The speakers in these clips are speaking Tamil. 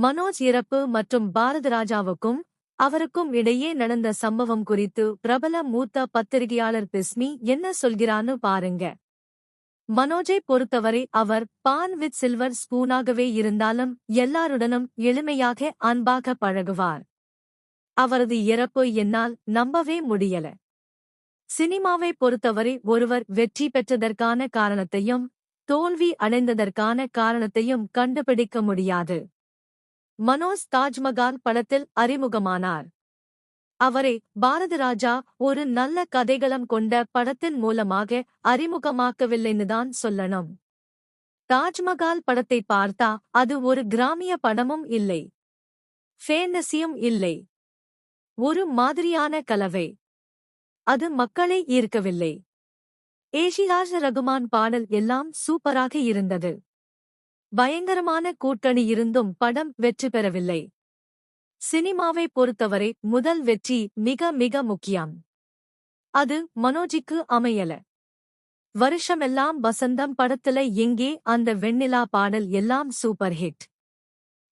மனோஜ் இறப்பு மற்றும் பாரதராஜாவுக்கும் அவருக்கும் இடையே நடந்த சம்பவம் குறித்து பிரபல மூத்த பத்திரிகையாளர் பிஸ்மி என்ன சொல்கிறான்னு பாருங்க. மனோஜை பொறுத்தவரை அவர் பான் வித் சில்வர் ஸ்பூனாகவே இருந்தாலும் எல்லாருடனும் எளிமையாக அன்பாக பழகுவார். அவரது இறப்பு என்னால் நம்பவே முடியல. சினிமாவை பொறுத்தவரை ஒருவர் வெற்றி பெற்றதற்கான காரணத்தையும் தோல்வி அடைந்ததற்கான காரணத்தையும் கண்டுபிடிக்க முடியாது. மனோஜ் தாஜ்மகான் படத்தில் அறிமுகமானார். அவரை பாரதிராஜா ஒரு நல்ல கதைகளம் கொண்ட படத்தின் மூலமாக அறிமுகமாக்கவில்லைன்னுதான் சொல்லணும். தாஜ்மகால் படத்தை பார்த்தா அது ஒரு கிராமிய படமும் இல்லை. ஃபேண்டசியும் இல்லை. ஒரு மாதிரியான கலவை. அது மக்களை ஈர்க்கவில்லை. ஏஷிராஜ ரகுமான் பாடல் எல்லாம் சூப்பராக இருந்தது. பயங்கரமான கூட்டணி இருந்தும் படம் வெற்றி பெறவில்லை. சினிமாவை பொறுத்தவரை முதல் வெற்றி மிக மிக முக்கியம். அது மனோஜிக்கு அமையல. வருஷமெல்லாம் வசந்தம் படத்துல எங்கே அந்த வெண்ணிலா பாடல் எல்லாம் சூப்பர் ஹிட்.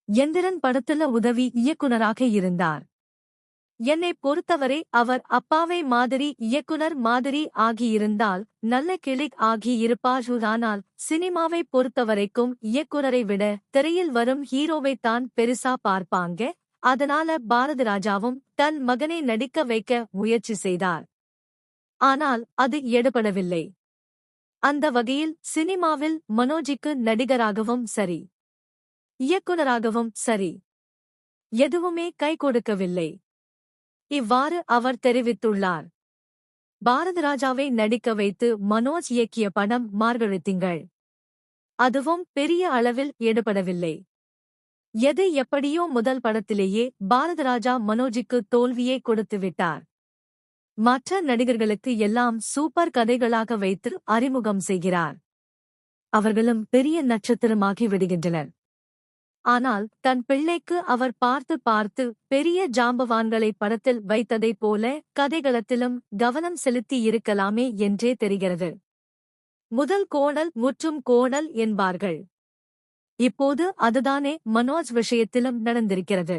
எந்திரன் படத்துல உதவி இயக்குனராக இருந்தார். என்னை பொறுத்தவரை அவர் அப்பாவை மாதிரி இயக்குனர் மாதிரி ஆகியிருந்தால் நல்ல கிளிக் ஆகியிருப்பார். சினிமாவை பொறுத்தவரைக்கும் இயக்குனரை விட திரையில் வரும் ஹீரோவைத்தான் பெருசா பார்ப்பாங்க. அதனால பாரதிராஜாவும் தன் மகனை நடிக்க வைக்க முயற்சி செய்தார். ஆனால் அது எடுபடவில்லை. அந்த வகையில் சினிமாவில் மனோஜிக்கு நடிகராகவும் சரி இயக்குனராகவும் சரி எதுவுமே கை கொடுக்கவில்லை. இவ்வாறு அவர் தெரிவித்துள்ளார். பாரதிராஜாவை நடிக்க வைத்து மனோஜ் இயக்கிய படம் மார்கழித்திங்கள். அதுவும் பெரிய அளவில் எடுபடவில்லை. எது எப்படியோ முதல் படத்திலேயே பாரதராஜா மனோஜிக்கு தோல்வியை கொடுத்து விட்டார். மற்ற நடிகர்களுக்கு எல்லாம் சூப்பர் கதைகளாக வைத்து அறிமுகம் செய்கிறார். அவர்களும் பெரிய நட்சத்திரமாகி விடுகின்றனர். ஆனால் தன் பிள்ளைக்கு அவர் பார்த்து பார்த்து பெரிய ஜாம்பவான்களை படத்தில் வைத்ததைப் போல கதைகளத்திலும் கவனம் செலுத்தி இருக்கலாமே என்றே தெரிகிறது. முதல் கோணல் முற்றும் கோணல் என்பார்கள். இப்போது அதுதானே மனோஜ் விஷயத்திலும் நடந்திருக்கிறது.